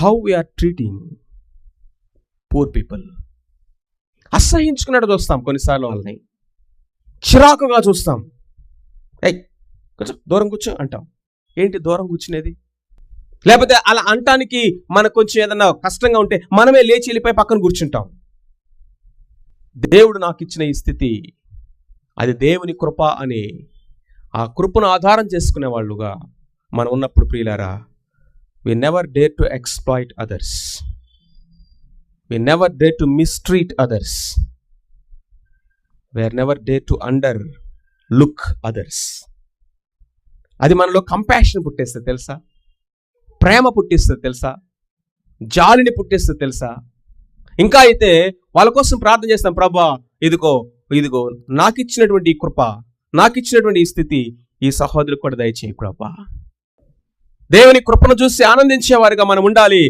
How we're treating poor people అసహించుకున్నట్టు చూస్తాం కొన్నిసార్లు వాళ్ళని. చిరాకుగా చూస్తాం. ఏయ్ కొంచెం దూరం కూర్చో అంటాం. ఏంటి దూరం కూర్చునేది? లేకపోతే అలా అంటానికి మనకు కొంచెం ఏదన్నా కష్టంగా ఉంటే మనమే లేచి వెళ్ళిపోయి పక్కన కూర్చుంటాం. దేవుడు నాకు ఇచ్చిన ఈ స్థితి అది దేవుని కృప అని ఆ కృపను ఆధారం చేసుకునే వాళ్ళుగా మనం ఉన్నప్పుడు ప్రియులారా we never dare to exploit others we never dare to mistreat others we're never dare to under look others అది మనలో కంపాషన్ పుట్టేస్తుంది తెలుసా? ప్రేమ పుట్టిస్తుంది తెలుసా? జాలిని పుట్టిస్తుంది తెలుసా? ఇంకా అయితే వాళ్ళ కోసం ప్రార్థన చేస్తాం ప్రభా ఇదిగో ఇదిగో నాకు ఇచ్చినటువంటి ఈ కృప నాకు ఇచ్చినటువంటి ఈ స్థితి ఈ సహోదరులకు కూడా దయచేయి ప్రభా. దేవుని కృపను చూసి ఆనందించేవారుగా మనం ఉండాలి.